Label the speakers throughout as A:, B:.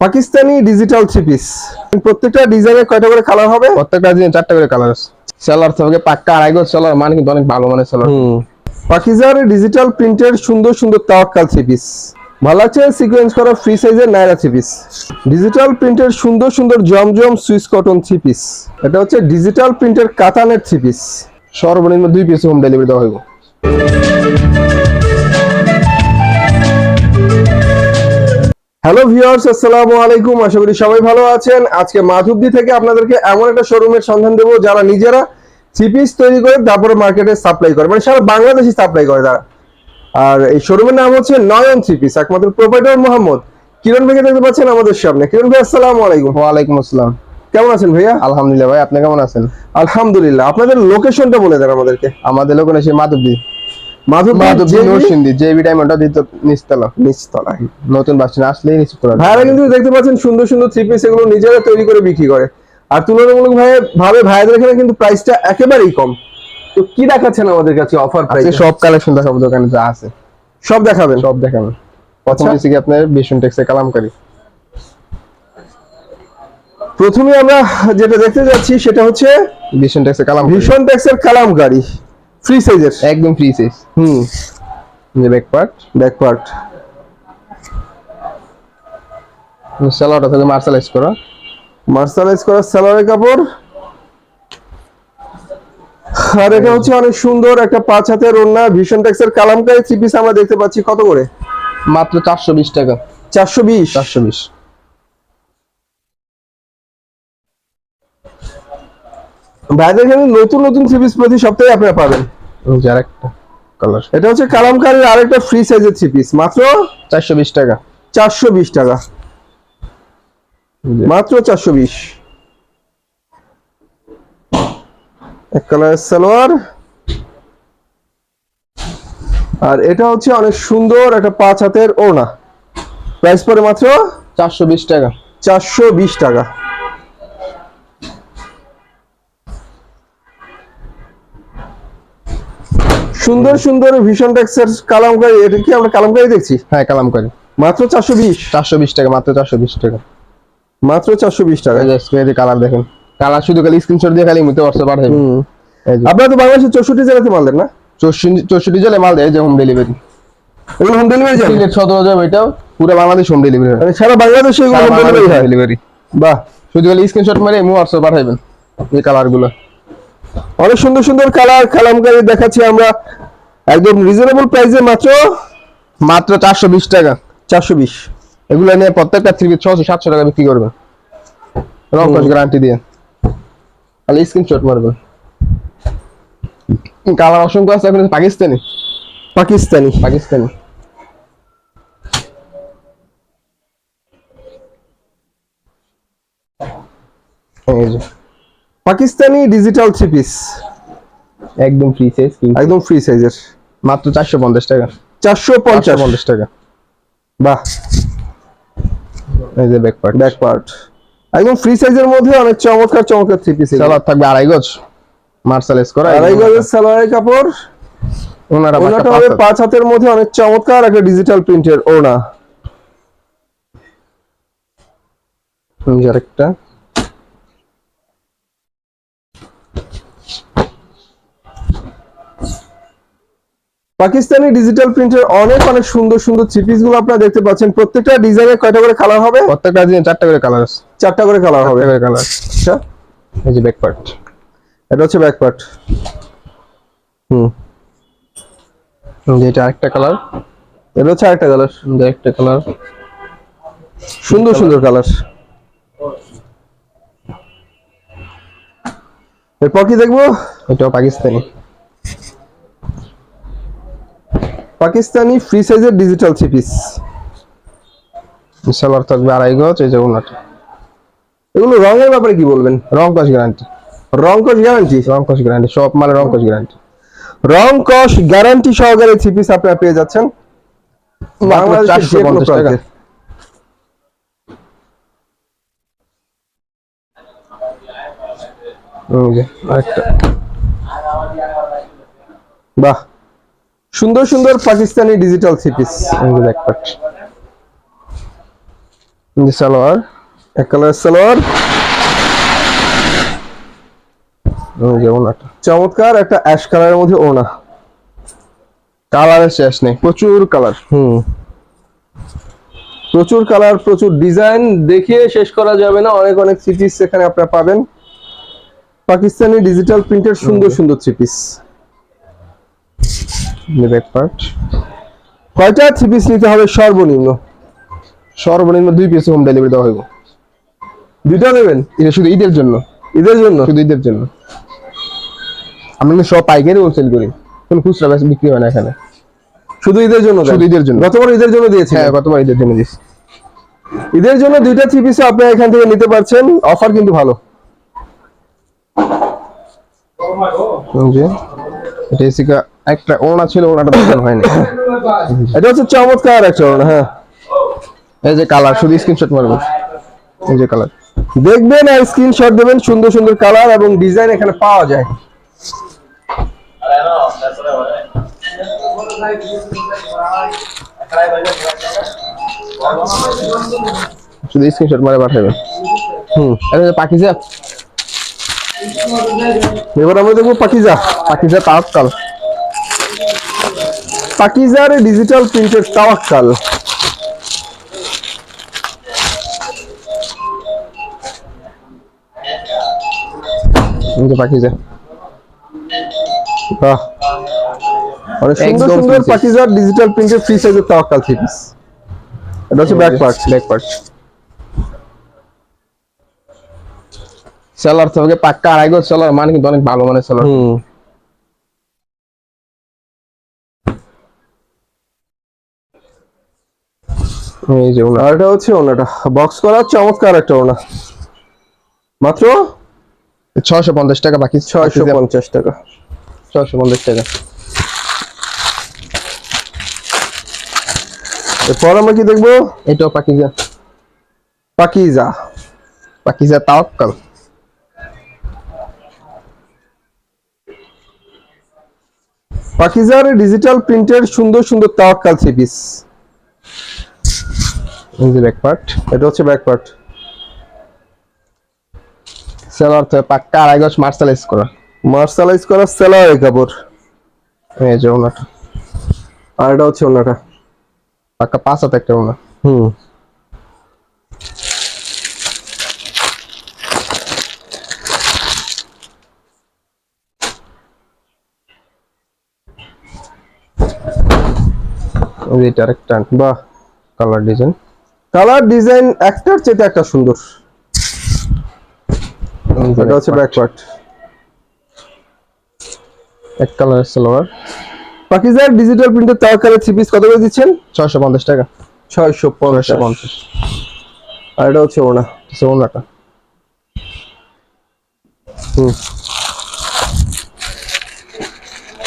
A: Pakistani digital three piece প্রত্যেকটা ডিজাইনে কয়টা করে কালার হবে?
B: প্রত্যেকটা দিনে চারটা করে কালার আছে। সেলার থেকে পাক্কা আড়াই গজ সেলার মানে কিন্তু অনেক ভালো মানের সেলার
A: পাকিজার ডিজিটাল প্রিন্টের সুন্দর সুন্দর তাওয়াক্কাল থ্রি পিস ভালো লাগছে সিকোয়েন্স করা ফ্রি সাইজের নাইরা থ্রি পিস ডিজিটাল প্রিন্টের সুন্দর সুন্দর Zamzam Swiss cotton three piece এটা হচ্ছে ডিজিটাল প্রিন্টের কাতানের থ্রি পিস
B: সর্বনিম্ন দুই পিস হোম ডেলিভারি দেওয়া হইব।
A: হ্যালো ভিউয়ার্স আসসালামু আলাইকুম আশা করি সবাই ভালো আছেন। আজকে মাধবদী থেকে আপনাদেরকে এমন একটা শোরুমের সন্ধান দেবো যারা নিজেরা থ্রি পিস তৈরি করে তারপরে মার্কেটে সাপ্লাই করে মানে সারা বাংলাদেশি সাপ্লাই করে তারা। আর এই শোরুমের নাম হচ্ছে নয়ন থ্রি পিস একমাত্র প্রোপাইটার মোহাম্মদ। কিরণ ভাইকে দেখতে পাচ্ছেন আমাদের সামনে। কিরণ ভাই আসসালামু আলাইকুম।
B: ওয়ালাইকুম আসসালাম।
A: কেমন আছেন ভাইয়া?
B: আলহামদুলিল্লাহ ভাই আপনি কেমন আছেন?
A: আলহামদুলিল্লাহ। আপনাদের লোকেশনটা বলে দেন আমাদেরকে।
B: আমাদের লোক এসে মাধবদী।
A: মাধবদী
B: মাধবদী নরসিংদী জেবি ডায়মন্ডটা দিত নিচতলা।
A: নিচতলায়।
B: নতুন বাস আসলেই রিসিভ করা
A: কিন্তু দেখতে পাচ্ছেন সুন্দর সুন্দর থ্রি পিস এগুলো নিজেরা তৈরি করে বিক্রি করে। আর তুলনামূলক ভাবে ভাবে ভাইয়াদের এখানে কিন্তু প্রাইসটা একেবারেই কম। তো কি দেখাচ্ছেন আমাদের কাছে অফার প্রাইস
B: সব কালেকশন দেখাবো দোকানে যা আছে।
A: সব দেখাবেন?
B: সব দেখাবেন। প্রথম
A: আচ্ছা।
B: দিচ্ছি কি আপনার বিশন টেক্সে কালামকারি
A: প্রথমে আমরা যেটা দেখতে যাচ্ছি সেটা হচ্ছে
B: বিশন টেক্সে কালামকারি
A: ভীষণ ট্যাক্সের কালাম গাড়ি ফ্রি সাইজের
B: একদম ফ্রি সাইজ
A: হুম।
B: যে ব্যাক পার্ট
A: ব্যাক পার্ট
B: সেলারটা থেকে মার্শালাইজ করা।
A: মার্শালাইজ করা সালোয়ারের কাপড়। আর এটা হচ্ছে অনেক সুন্দর একটা পাঁচ হাতের ওড়না ভীষণ ট্যাক্সের কালামকারী থ্রি পিস আমরা দেখতে পাচ্ছি। কত করে?
B: মাত্র চারশো বিশ টাকা।
A: চারশো বিশ।
B: চারশো বিশ।
A: ভাইদের এখানে নতুন নতুন থ্রি পিস প্রতি সপ্তাহে আপনারা পাবেন।
B: যার একটা কালার
A: এটা হচ্ছে কালামকারীর আরেকটা ফ্রি সাইজের থ্রি পিস মাত্র
B: চারশো বিশ টাকা।
A: চারশো বিশ টাকা। মাত্র চারশো বিশ। এক কালারের সালোয়ার। আর এটা হচ্ছে অনেক সুন্দর একটা পাঁচ হাতের ওড়না। প্রাইস পড়ে মাত্র
B: চারশো বিশ টাকা।
A: চারশো বিশ টাকা। সুন্দর সুন্দর ভীষণ ট্যাক্সের কালামকারী এটা কি আমরা কালামকারী দেখছি?
B: হ্যাঁ কালামকারি।
A: মাত্র চারশো বিশ।
B: চারশো বিশ টাকা মাত্র চারশো বিশ টাকা।
A: মাত্র চারশো বিশ টাকা।
B: কালার দেখেন। কালার শুধু খালি স্ক্রিনশট দিয়ে খালি মুতে হোয়াটসঅ্যাপ পাঠাবেন
A: আপনারা তো বাংলাদেশের চৌষট্টি জেলাতে মারলেন না?
B: চৌষট্টি চৌষট্টি জেলে মাল দেয় যে হোম ডেলিভারি
A: এগুলো হোম ডেলিভারি যাবে
B: সিলেট সদর যাবে পুরো বাংলাদেশ হোম ডেলিভারি
A: মানে সারা বাংলাদেশে এগুলো হোম ডেলিভারি হয়?
B: ডেলিভারি
A: বাহ।
B: শুধু খালি স্ক্রিনশট মারে মু হোয়াটসঅ্যাপ পাঠাবেন এই কালারগুলো
A: অনেক সুন্দর সুন্দর কালার কালামকারী দেখাচ্ছি আমরা। একদম রিজনেবল প্রাইসে মাত্র?
B: মাত্র চারশো বিশ টাকা।
A: চারশো বিশ।
B: এগুলো নিয়ে প্রত্যেকটা থ্রি ছশো সাতশো টাকা বিক্রি করবে। রংকশ গ্যারান্টি দিয়ে। খালি স্ক্রিনশট মারবেন কালার অসংখ্য আছে এখন পাকিস্তানি।
A: পাকিস্তানি।
B: পাকিস্তানি। এই যে।
A: পাকিস্তানি ডিজিটাল থ্রি পিস
B: একদম ফ্রি সাইজ
A: একদম ফ্রি সাইজের
B: মাত্র চারশো পঞ্চাশ টাকা।
A: চারশো
B: পঞ্চাশ।
A: পঞ্চাশ
B: টাকা।
A: বাহ।
B: এই যে ব্যাক পার্ট
A: ব্যাক পার্ট একদম ফ্রি সাইজের মধ্যে অনেক চমৎকার চমৎকার থ্রি পিস
B: সালোয়ার থাকবে আড়াই গজ। মার্শালাইজ করা
A: আড়াই গজের সালোয়ারের কাপড়।
B: ওনারা
A: ওনাটা হবে পাঁচ হাতের মধ্যে অনেক চমৎকার একটা ডিজিটাল প্রিন্টের ওনা
B: আরেকটা।
A: পাকিস্তানি ডিজিটাল প্রিন্টের অনেক অনেক সুন্দর সুন্দর থ্রি পিসগুলো আপনারা দেখতে পাচ্ছেন। প্রত্যেকটা ডিজাইনের কয়টা করে কালার হবে?
B: প্রত্যেকটা দিনে চারটা করে কালার আছে।
A: চারটা করে কালার হবে।
B: করে কালার
A: আচ্ছা।
B: এই যে ব্যাক পার্ট
A: এটা হচ্ছে ব্যাক পার্ট হুম।
B: এটা আরেকটা কালার
A: এটা হচ্ছে আরেকটা কালার
B: যে একটা কালার
A: সুন্দর সুন্দর কালার এরপর কি দেখব?
B: এটাও পাকিস্তানি।
A: পাকিস্তানি ফ্রি সাইজের ডিজিটাল থ্রি পিস
B: সালোয়ার থাকবে আড়াই গজ এই যে ওনাটা।
A: এগুলো রঙের ব্যাপারে কি বলবেন?
B: রং কস গ্যারান্টি
A: রং কস গ্যারান্টি
B: রং কস গ্যারান্টি সব মালে রং কস গ্যারান্টি
A: রং কস গ্যারান্টি সহকারে থ্রি পিস আপনারা পেয়ে যাচ্ছেন। বাংলাদেশের যে কোনো প্রান্তে।
B: আরেকটা।
A: বাহ। সুন্দর সুন্দর Pakistani digital three piece
B: back part salwar.
A: এক কালার সালোয়ার।
B: এই যে ওনাটা।
A: চমৎকার একটা অ্যাশ কালারের মধ্যে ওনা।
B: কালারের শেষ নেই। প্রচুর কালার
A: হুম। প্রচুর কালার প্রচুর ডিজাইন দেখিয়ে শেষ করা যাবে না। অনেক অনেক থ্রি পিস এখানে আপনারা পাবেন। পাকিস্তানি ডিজিটাল প্রিন্টের সুন্দর সুন্দর থ্রি পিস
B: ব্যাক পার্ট
A: কয়টা থ্রি পিস নিতে হবে সর্বনিম্ন?
B: সর্বনিম্ন দুই পিস হোম ডেলিভারি দেওয়া হইব।
A: দুইটা নেবেন?
B: এটা শুধু ঈদের জন্য।
A: ঈদের জন্য?
B: শুধু ঈদের জন্য। আমরা কিন্তু সব পাইকারি হোলসেল করি। কোন খুচরা বেচা বিক্রি হয় না এখানে।
A: শুধু ঈদের জন্য
B: শুধু ঈদের জন্য।
A: গতবার ঈদের জন্য দিয়েছি
B: হ্যাঁ গতবার ঈদের জন্য দিচ্ছি
A: ঈদের জন্য দুইটা থ্রি পিস আপনারা এখান থেকে নিতে পারছেন। অফার কিন্তু ভালো।
B: এটা এসিকা একটা ওড়না ছিল ওড়নাটা দেখানো হয়নি।
A: এটা হচ্ছে চমৎকার একটা ওড়না, হ্যাঁ।
B: এই যে কালার শুধু স্ক্রিনশট মারবো। এই যে কালার।
A: দেখবেন আর স্ক্রিনশট দেবেন সুন্দর সুন্দর কালার এবং ডিজাইন এখানে পাওয়া যায়।
B: শুধু স্ক্রিনশট মারে পাঠাবেন।
A: হুম
B: এটা যে পাকিজা।
A: এবার আমরা দেখব পাকিজা।
B: পাকিজা তাওয়াক্কাল
A: পাকিজার ডিজিটাল প্রিন্টেড তাওয়াক্কাল।
B: এই যে পাকিজা।
A: বাহ। অনেক সুন্দর
B: একদম
A: সুন্দর
B: free size।
A: পাকিজার ডিজিটাল প্রিন্টেড ফ্রি সাইজের তাওয়াক্কাল থ্রি পিস এটা হচ্ছে back part
B: back part seller থেকে পাক্কা আড়াই গজ সেলার মানে কিন্তু অনেক ভালো মানে সেলার
A: হুম।
B: এই যে ওনার
A: আর হচ্ছে ওনাটা। বক্স করা চমৎকার একটা ওনা। মাত্র?
B: ছশো পঞ্চাশ টাকা বাকি
A: ছয়শো পঞ্চাশ টাকা।
B: ছশো পঞ্চাশ টাকা।
A: এরপর আমরা কি দেখব?
B: এটাও পাকিজা।
A: পাকিজা।
B: পাকিজা তাওয়াক্কাল।
A: পাকিজার ডিজিটাল প্রিন্টের সুন্দর সুন্দর তাওয়াক্কাল থ্রি পিস
B: এই যে ব্যাক পার্ট
A: এটা হচ্ছে ব্যাক পার্ট
B: সেলার থেকে পাক্কা আড়াই গজ মার্শালাইজ করা।
A: মার্শালাইজ করা সেলার কাপড়।
B: এই যে ওনাটা।
A: আর এটা হচ্ছে ওনাটা।
B: পাক্কা পাঁচ হাতে একটা ওনা।
A: হুম।
B: এই এটা আরেকটা।
A: বাহ
B: কালার ডিজাইন
A: কালার ডিজাইন একটার চেয়ে একটা সুন্দর। এটা হচ্ছে ব্যাক পার্ট
B: এক কালার সালোয়ার।
A: পাকিজার ডিজিটাল প্রিন্টের তাওয়াক্কালের থ্রি পিস কত করে দিচ্ছেন?
B: ছয়শো পঞ্চাশ টাকা।
A: ছয়শো পঞ্চাশ।
B: ছয়শো পঞ্চাশ।
A: আর এটা হচ্ছে ওনা
B: ওনাটা
A: হুম।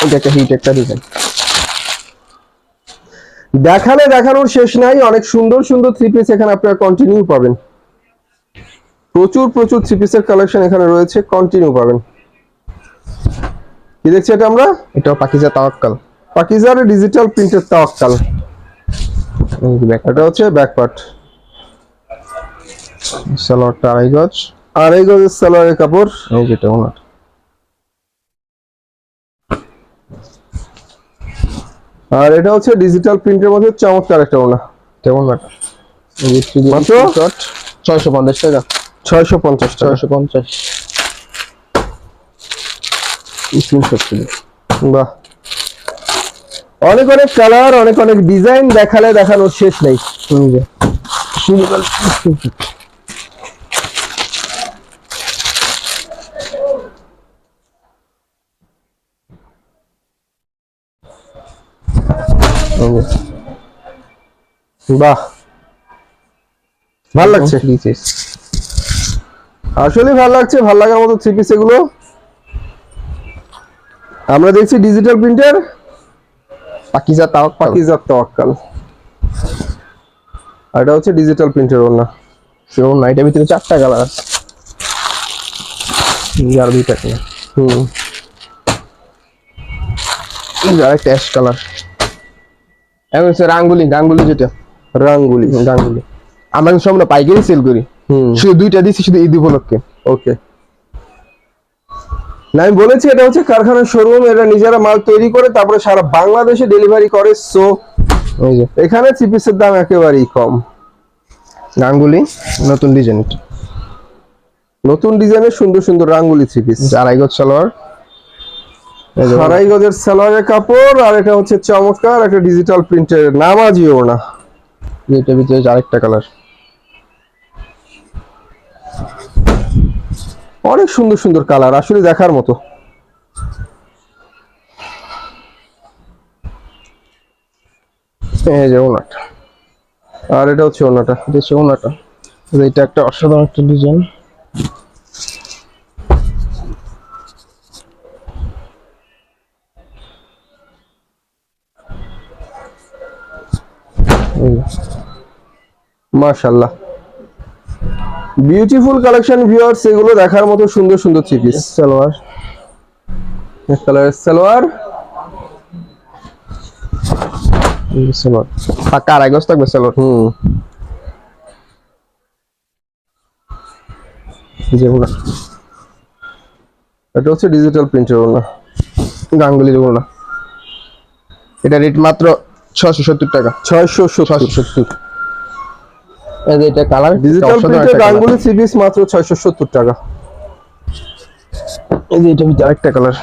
B: এটা একটা হিট একটা ডিজাইন
A: দেখালে দেখানোর শেষ নাই অনেক সুন্দর সুন্দর থ্রি পিস এখানে আপনারা কন্টিনিউ পাবেন। প্রচুর প্রচুর থ্রি পিসের কালেকশন এখানে রয়েছে কন্টিনিউ পাবেন। কি দেখছি এটা আমরা?
B: এটা পাকিজা তাওয়াক্কাল।
A: পাকিজার ডিজিটাল প্রিন্টের তাওয়াক্কাল। এটা হচ্ছে ব্যাক পার্ট
B: সালোয়ারটা আড়াই গজ।
A: আর এই গজের সালোয়ারের কাপড়।
B: এই যেটা ওনার।
A: আর এটা হচ্ছে ডিজিটাল প্রিন্টের মধ্যে চমৎকার একটা ওনা
B: কেমন
A: মাত্র?
B: ছয়শো পঞ্চাশ টাকা
A: ছয়শো পঞ্চাশ
B: ছয়শো পঞ্চাশ।
A: বাহ। অনেক অনেক কালার অনেক অনেক ডিজাইন দেখালে দেখানোর শেষ নেই।
B: যে
A: বাহ। ভালো লাগছে? আসলে ভালো লাগছে ভালো লাগার মতো থ্রি পিস এগুলো। আমরা দেখছি ডিজিটাল প্রিন্টার
B: পাকিজা তাওয়াক্কাল।
A: পাকিজার তাওয়াক্কাল। আর এটা হচ্ছে ডিজিটাল প্রিন্টার ওনা
B: সে ওনা এটার ভিতরে চারটা কালার আছে। আর দুইটা
A: হুম।
B: আরেকটা অ্যাশ কালার এখন হচ্ছে রাঙ্গুলি গাঙ্গুলি যেটা।
A: রাঙ্গুলি।
B: গাঙ্গুলি আমরা কিন্তু সম্পূর্ণ পাইকারি সেল করি। শুধু দুইটা দিচ্ছি শুধু ঈদ উপলক্ষে।
A: ওকে। না আমি বলেছি এটা হচ্ছে কারখানার শোরুম এটা নিজেরা মাল তৈরি করে তারপরে সারা বাংলাদেশে ডেলিভারি করে সো এখানে চিপিসের দাম একেবারেই কম।
B: গাঙ্গুলি নতুন ডিজাইন
A: নতুন ডিজাইনের সুন্দর সুন্দর রাঙ্গুলি চিপিস
B: আড়াই গজ সালোয়ার।
A: গজের সালোয়ারের কাপড় আর এটা হচ্ছে চমৎকার একটা ডিজিটাল প্রিন্টের নামাজিও না
B: এটার ভিতরে আরেকটা কালার
A: অনেক সুন্দর সুন্দর কালার আসলে দেখার মতো।
B: এই যে ওনাটা
A: আর এটা হচ্ছে ওনাটা
B: এটা হচ্ছে ওনাটা এটা একটা অসাধারণ একটা ডিজাইন
A: মাশাল্লাহ বিউটিফুল কালেকশন ভিউয়ার্স এগুলো দেখার মতো সুন্দর সুন্দর চিপিস
B: সালোয়ার
A: কালারের সালোয়ার
B: আড়াই গজ থাকবে সালোয়ার
A: হুম। এটা হচ্ছে ডিজিটাল প্রিন্টের ওনা
B: গাঙ্গুলি যে ওনা এটা রেট মাত্র ছশো সত্তর টাকা।
A: ছয়শো
B: ছশো সত্তর। এটা কালার
A: ডিজিটাল প্রিন্টের গাঙ্গুলি চিপিস মাত্র ছয়শো সত্তর টাকা।
B: এই যে এটা ভিতরে আরেকটা কালার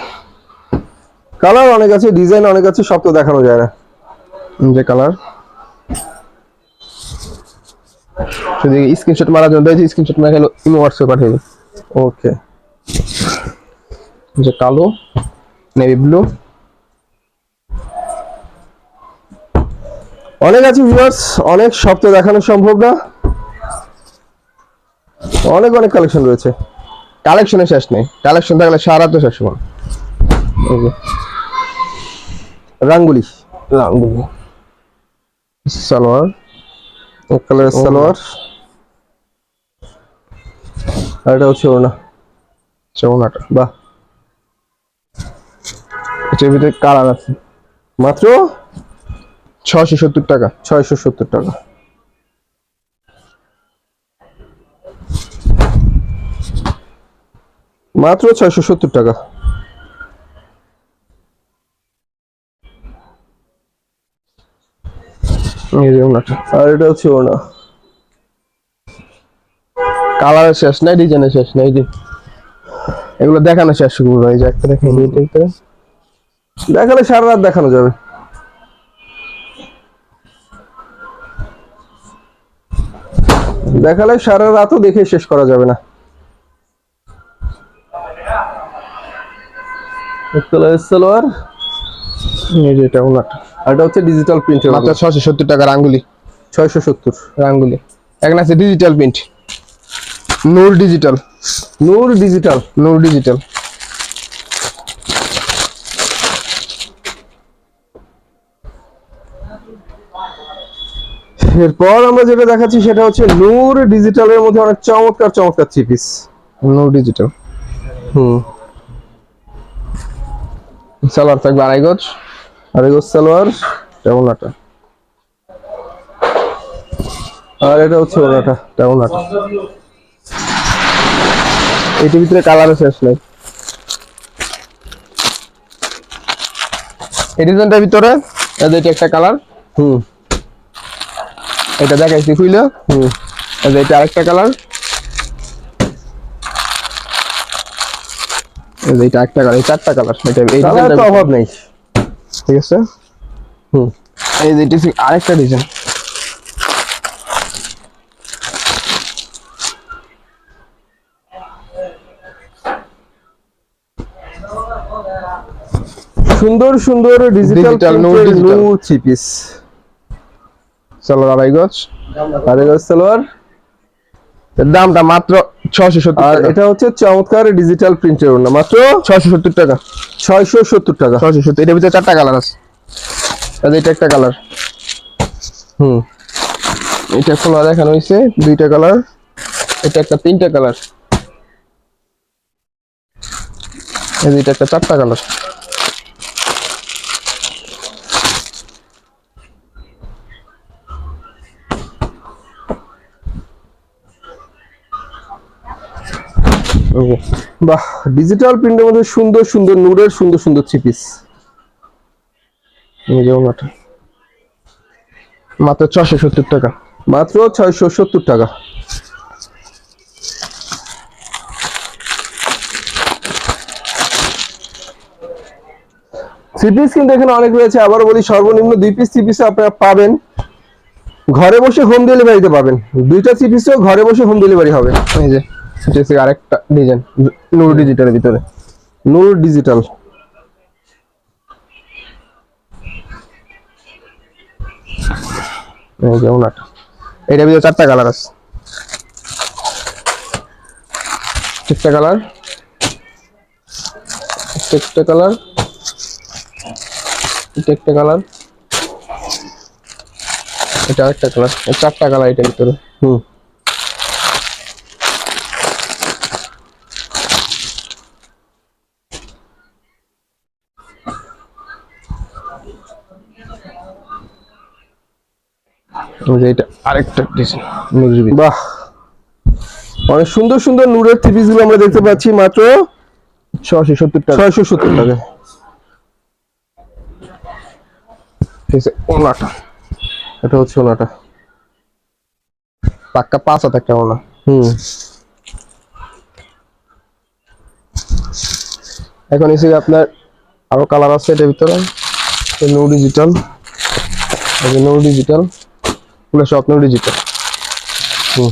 A: কালার অনেক আছে ডিজাইন অনেক আছে সব তো দেখানো যায় না।
B: যে কালার শুধু স্ক্রিনশট মারার জন্য দিয়েছি স্ক্রিনশট মারা গেল ইমো হোয়াটসঅ্যাপ পাঠিয়ে
A: ওকে
B: যে কালো নেভি ব্লু
A: অনেক আছে ভিউয়ার্স অনেক সব তো দেখানো সম্ভব না। অনেক অনেক কালেকশন রয়েছে।
B: কালেকশনের শেষ নেই। কালেকশন থাকলে সারা তো শেষ হবে। যে।
A: রাঙ্গুলি।
B: সালোয়ার।
A: এক কালারের সালোয়ার। আর এটা হচ্ছে ওনা
B: চৌনাটা
A: বাহ।
B: এটার ভিতরে কালার আছে।
A: মাত্র
B: ছশো সত্তর টাকা।
A: ছয়শো সত্তর টাকা। মাত্র ছয়শো সত্তর টাকা। আর এটা হচ্ছে ওনা।
B: কালারের শেষ নাই ডিজাইনের শেষ নাই যে। এগুলো দেখানো শেষ করব এই যে। একটা দেখেন
A: দেখালে সারা রাত দেখানো যাবে। দেখালে সারা রাতও দেখে শেষ করা যাবে না। সালোয়ার
B: এটা ওনাটা
A: আর এটা হচ্ছে ডিজিটাল
B: মাত্র সত্তর
A: ছয়শো সত্তর।
B: এখানে আছে digital print Noor digital
A: Noor digital
B: Noor digital
A: এরপর আমরা যেটা দেখাচ্ছি সেটা হচ্ছে নূর ডিজিটালের মধ্যে অনেক চমৎকার চমৎকার চিপিস
B: নূর ডিজিটাল
A: হুম।
B: সালোয়ার থাকবে আড়াই গজ।
A: আর এগো সালোয়ার
B: এটা ওনাটা
A: আর এটা হচ্ছে ওনাটা
B: এটা ওনাটা এটির ভিতরে কালারও শেষ নাই। এই ডিজাইনটার ভিতরে এটা একটা কালার
A: হুম।
B: এটা দেখাইছি খুইলে? এটা আরেকটা কালার। এটা একটা কালার চারটা কালার। এটা এই ডিজাইনটা
A: অভাব নেই।
B: ঠিক আছে?
A: হুম।
B: এই যে আরেকটা ডিজাইন
A: সুন্দর সুন্দর digital
B: Digital, Noor digital। Salwar আড়াই গজ
A: আর এগো সালোয়ার
B: দামটা মাত্র সত্তর
A: আর এটা হচ্ছে চমৎকার ডিজিটাল প্রিন্টের ওনা মাত্র
B: ছশো সত্তর টাকা।
A: ছয়শো সত্তর টাকা।
B: ছশো সত্তর। এটার ভিতরে চারটা কালার আছে। এটা একটা কালার
A: হুম।
B: এটা খোলা দেখানো হয়েছে দুইটা কালার এটা একটা তিনটা কালার এই একটা চারটা কালার
A: বাহ ডিজিটাল প্রিন্টের মধ্যে সুন্দর সুন্দর নূরের সুন্দর সুন্দর থ্রি পিস
B: মাত্র ছশো সত্তর টাকা।
A: মাত্র ছয়শো সত্তর টাকা। থ্রি পিস কিন্তু এখানে অনেক রয়েছে। আবার বলি, সর্বনিম্ন দুই পিস থ্রি পিস আপনারা পাবেন। ঘরে বসে হোম ডেলিভারিতে পাবেন। দুইটা থ্রি পিসও ঘরে বসে হোম ডেলিভারি হবে।
B: এই যে। এটা হচ্ছে আরেকটা ডিজাইন নূর ডিজিটালের ভিতরে।
A: নূর ডিজিটাল
B: এটার ভিতরে চারটা কালার আছে। একটা কালার একটা কালার এটা একটা কালার এটা একটা কালার চারটা কালার এটার ভিতরে।
A: হুম।
B: এটা আরেকটা ডিজাইন
A: বাহ। অনেক সুন্দর সুন্দর নূরের থ্রি পিসগুলো আমরা দেখতে পাচ্ছি মাত্র
B: ছশো সত্তর টাকা।
A: ছয়শো সত্তর টাকা।
B: ঠিক আছে ওনাটা।
A: এটা হচ্ছে ওনাটা।
B: পাক্কা পাঁচ হাজার একটা ওনা।
A: হুম।
B: এখন এসে আপনার আরও কালার আছে এটার ভিতরে। নো ডিজিটাল নো ডিজিটাল পুরো সব নো ডিজিটাল
A: হুম।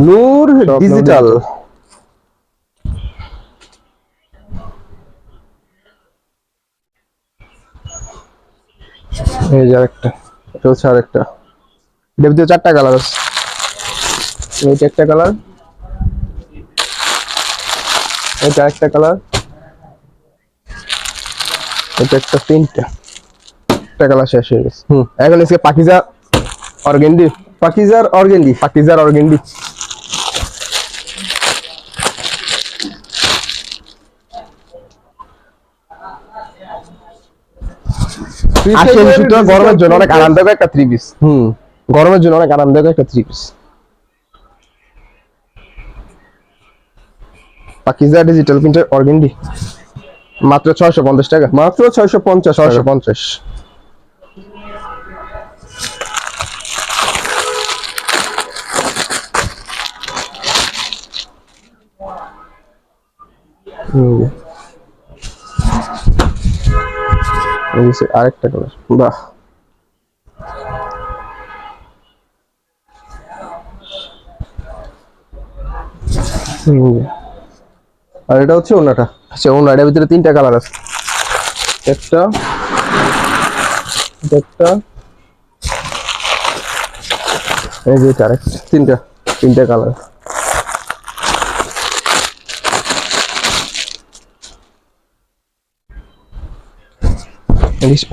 A: নূর ডিজিটাল
B: এই যে আরেকটা
A: এটা হচ্ছে আরেকটা।
B: এটার ভিতরে চারটা কালার আছে। এইটা একটা কালার এটা একটা কালার এটা একটা তিনটা। একটা কালার শেষ হয়ে গেছে।
A: হুম।
B: এখন এসে পাকিজা অর্গেন্ডি।
A: পাকিজার অর্গেন্ডি।
B: পাকিজার অর্গেন্ডি। আসেন সুতরাং গরমের জন্য অনেক আরামদায়ক একটা থ্রি পিস
A: হুম
B: গরমের জন্য অনেক আরামদায়ক একটা থ্রি পিস পাকিজা ডিজিটাল প্রিন্টের অর্গেন্ডি মাত্র ছয়শো পঞ্চাশ টাকা।
A: মাত্র ছয়শো পঞ্চাশ
B: ছয়শো পঞ্চাশ। আরেকটা কালার
A: বাহ। আর এটা হচ্ছে ওনাটা
B: আচ্ছা ওনার ভিতরে তিনটা কালার আছে। একটা একটা এই যে এটা
A: তিনটা
B: তিনটা কালার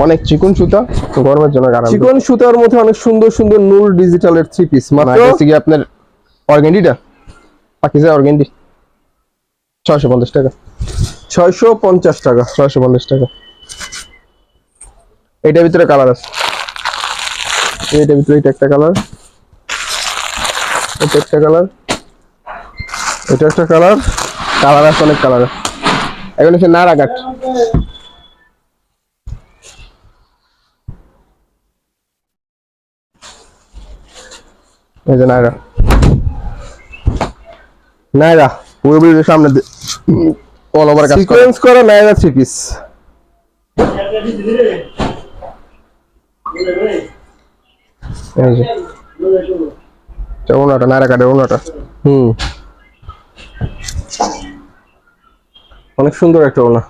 B: অনেক চিকন সুতা গরমের জন্য আরাম
A: চিকন সুতার মধ্যে অনেক সুন্দর সুন্দর নূর ডিজিটালের থ্রি পিস মাত্র
B: আপনার অর্গেন্ডিটা? পাকিজা অর্গেন্ডি? ছয়শো পঞ্চাশ টাকা।
A: ছয়শো পঞ্চাশ টাকা।
B: ছয়শো পঞ্চাশ টাকা। এটার ভিতরে কালার আছে। এটার ভিতরে এটা একটা কালার এটা একটা কালার
A: এটা একটা কালার
B: কালার আছে অনেক কালার এখন হচ্ছে নারা কাঠ এই যে নায়রা
A: নাইরা।
B: পুরোপুরি সামনে অল ওভার কাজ
A: সিকোয়েন্স করা নাইরা থ্রি পিস
B: ওনাটা ওনাটা
A: হুম। অনেক সুন্দর একটা ওনা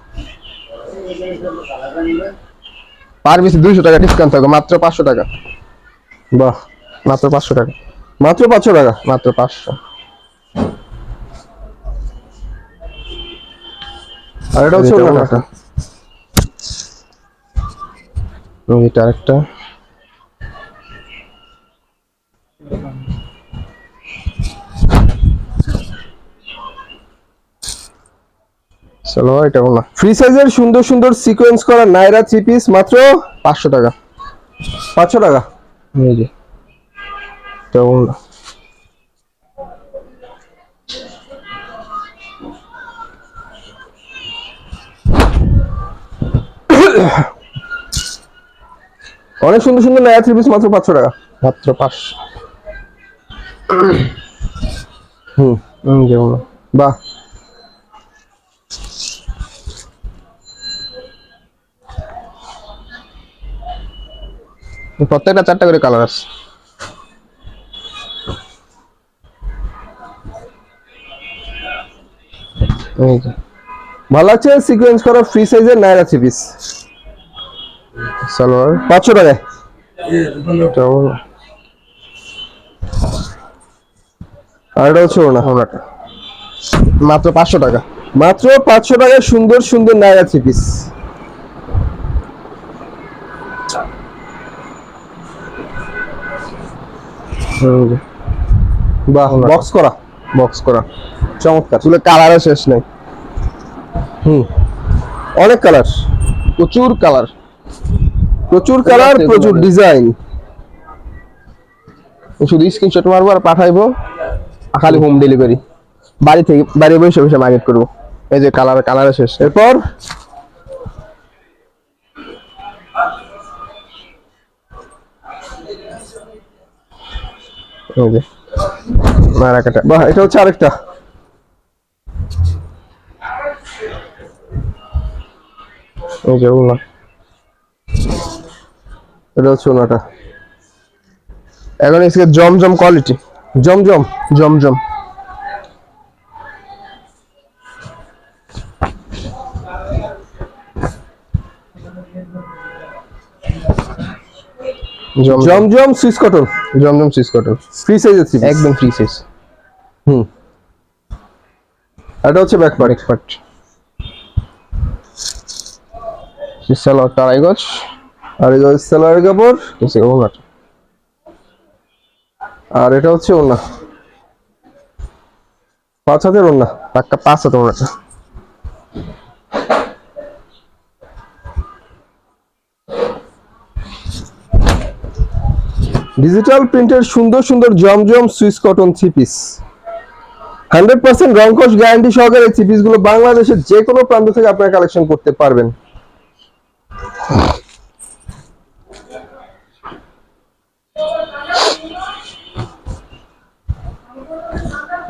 B: পার পিস দুইশো টাকা ডিসকাউন্ট থাকবে মাত্র পাঁচশো টাকা।
A: বাহ।
B: মাত্র পাঁচশো টাকা।
A: মাত্র পাঁচশো টাকা?
B: মাত্র পাঁচশো।
A: আর এটা হচ্ছে ওনাটা
B: ওনাটা। এটা আরেকটা। সালোয়ার এটা ওনা
A: ফ্রি সাইজের সুন্দর সুন্দর সিকোয়েন্স করা নাইরা থ্রি পিস মাত্র
B: পাঁচশো টাকা।
A: পাঁচশো টাকা
B: এই যে। এটা ওনা
A: অনেক সুন্দর সুন্দর নাইরা থ্রি পিস মাত্র পাঁচশো টাকা।
B: মাত্র পাঁচশো।
A: হুম। বাহ।
B: প্রত্যেকটা চারটা করে কালার আছে।
A: ভালো লাগছে সিকোয়েন্স করা ফ্রি সাইজের নাইরা থ্রি পিস
B: সালোয়ার?
A: পাঁচশো টাকায়। আর এটা হচ্ছে ওনা
B: ওনাটা মাত্র পাঁচশো টাকা।
A: মাত্র পাঁচশো টাকায় সুন্দর সুন্দর নাইরা থ্রি পিস বাহ বক্স করা।
B: বক্স করা।
A: চমৎকার।
B: চুলে কালারও শেষ নেই।
A: হুম। অনেক কালার
B: প্রচুর কালার
A: প্রচুর কালার প্রচুর ডিজাইন
B: শুধু স্ক্রিনশট মারবো আর পাঠাইবো খালি হোম ডেলিভারি বাড়ি থেকে বাড়ি বসে বসে মার্কেট করব। এই যে কালার কালারে শেষ।
A: এরপর? বাহ এটা হচ্ছে আরেকটা।
B: এই যে
A: এটা হচ্ছে ওনাটা।
B: এখন এসে Zamzam quality
A: Zamzam
B: Zamzam. Zamzam.
A: Zamzam Swiss cotton
B: Zamzam Swiss cotton
A: free সাইজের থ্রি
B: একদম ফ্রি সাইজ
A: হুম। এটা হচ্ছে ব্যাক পার্ট
B: এক্সপার্ট সালোয়ার টারাই গছ
A: আর হচ্ছে সেলারের কাপড়।
B: ওনার
A: আর এটা হচ্ছে ওনা পাঁচ হাতের ওনা
B: পাক্কা পাঁচ হাতে ওনাটা
A: ডিজিটাল প্রিন্টের সুন্দর সুন্দর Zamzam Swiss cotton three piece hundred percent রংকশ guarantee সহকারে এই থ্রি গুলো বাংলাদেশের যে কোনো প্রান্ত থেকে আপনারা কালেকশন করতে পারবেন।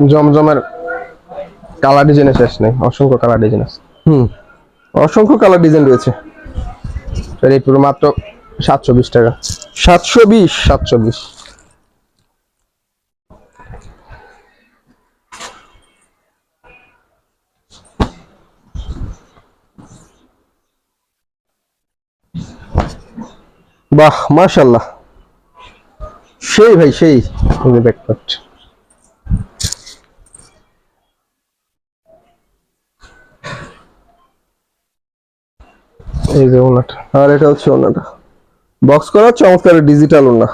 B: জমজমের কালার ডিজাইনের শেষ নেই অসংখ্য কালার ডিজাইন আছে।
A: হুম। অসংখ্য কালার ডিজাইন রয়েছে।
B: এর এই পুরো মাত্র সাতশো বিশ টাকা।
A: সাতশো বিশ?
B: সাতশো বিশ।
A: বাহ মাশাল্লাহ সেই ভাই সেই।
B: ব্যাকপার্ট এই যে ওনাটা।
A: আর এটা হচ্ছে ওনাটা। বক্স করা, চমৎকার ডিজিটাল ওনা।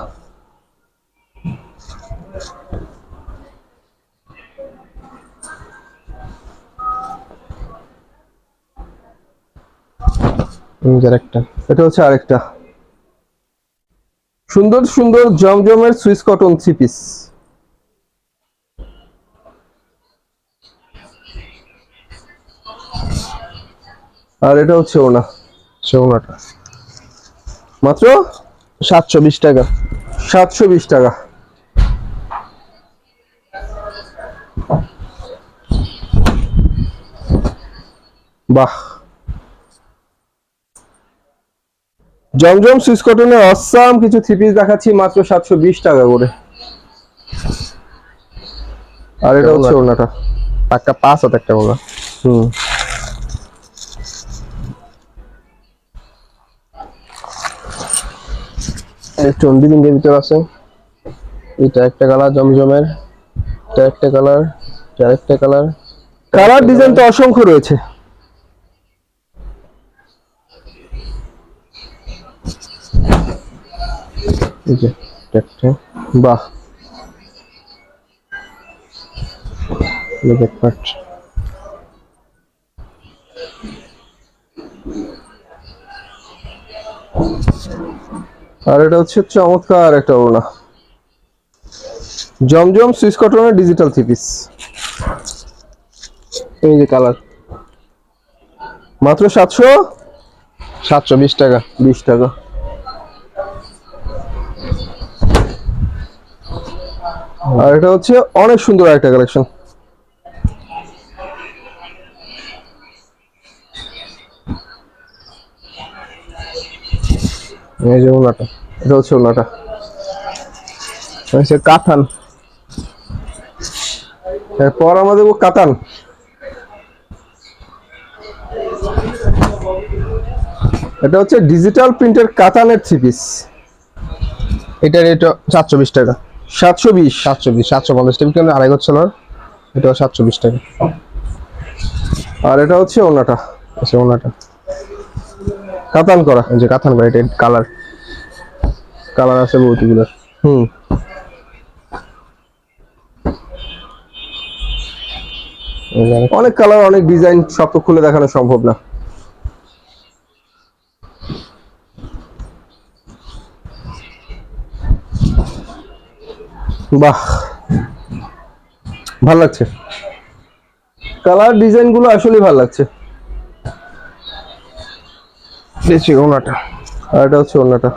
B: নিজের একটা
A: এটা হচ্ছে আরেকটা। সুন্দর সুন্দর, জমজমের সুইস কটন থ্রি পিস আর এটা হচ্ছে ওনা।
B: সে
A: মাত্র
B: সাতশো বিশ টাকা।
A: সাতশো বিশ টাকা। বাহ। জমজম সুইস কটনের অসাম কিছু থ্রি পিস দেখাচ্ছি মাত্র সাতশো বিশ টাকা করে। আর এটা হচ্ছে ওনাটা
B: পাক্কা পাঁচ হাজার একটা ওনা
A: হুম।
B: চন্ডি তিনটের ভিতর আছে। এটা একটা কালার জমজমের। এটা একটা কালার এটা একটা কালার
A: কালার ডিজাইন তো অসংখ্য রয়েছে। বাহ।
B: Thank you.
A: আর এটা হচ্ছে চমৎকার একটা ওড়না। জমজম সুইস কটনের ডিজিটাল থ্রি পিস
B: এই যে কালার
A: মাত্র সাতশো?
B: সাতশো বিশ টাকা।
A: বিশ টাকা। আর এটা হচ্ছে অনেক সুন্দর একটা কালেকশন
B: এই যে ওনাটা
A: এটা হচ্ছে ওনাটা
B: হচ্ছে কাতান
A: এরপর আমাদের কাতান এটা হচ্ছে ডিজিটাল প্রিন্টের কাতানের থ্রি পিস
B: এটা রেট সাতশো বিশ টাকা।
A: সাতশো বিশ
B: সাতশো বিশ সাতশো পঞ্চাশ টাকা। আড়াই না এটাও সাতশো বিশ টাকা।
A: আর এটা হচ্ছে ওনাটা
B: আচ্ছা ওনাটা
A: কাতান করা।
B: এই যে কাতান করে এটা কালার কালার আছে বহুতগুলো
A: হুম। অনেক কালার অনেক ডিজাইন সব তো খুলে দেখানো সম্ভব না। বাহ। ভালো লাগছে। কালার ডিজাইনগুলো আসলে ভালো লাগছে।
B: বেশি ওনাটা।
A: আর এটা হচ্ছে অন্যটা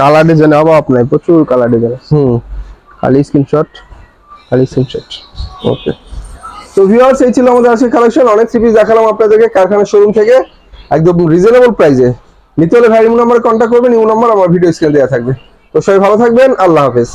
B: কালার ডিজাইনের অভাব নাই প্রচুর কালার ডিজাইন
A: হুম।
B: খালি স্ক্রিনশট খালি স্ক্রিনশট
A: ওকে। তো ভিউয়ার্স এই ছিল আমাদের আজকে কালেকশন অনেক সিরিজ দেখালাম আপনাদেরকে কারখানা শোরুম থেকে। একদম রিজনেবল প্রাইসে নিতে হলে ভাই নাম্বার কন্ট্যাক্ট করবেন ইউ নাম্বার আমার ভিডিও স্ক্রিনে দেওয়া থাকবে। তো সবাই ভালো থাকবেন আল্লাহ হাফেজ।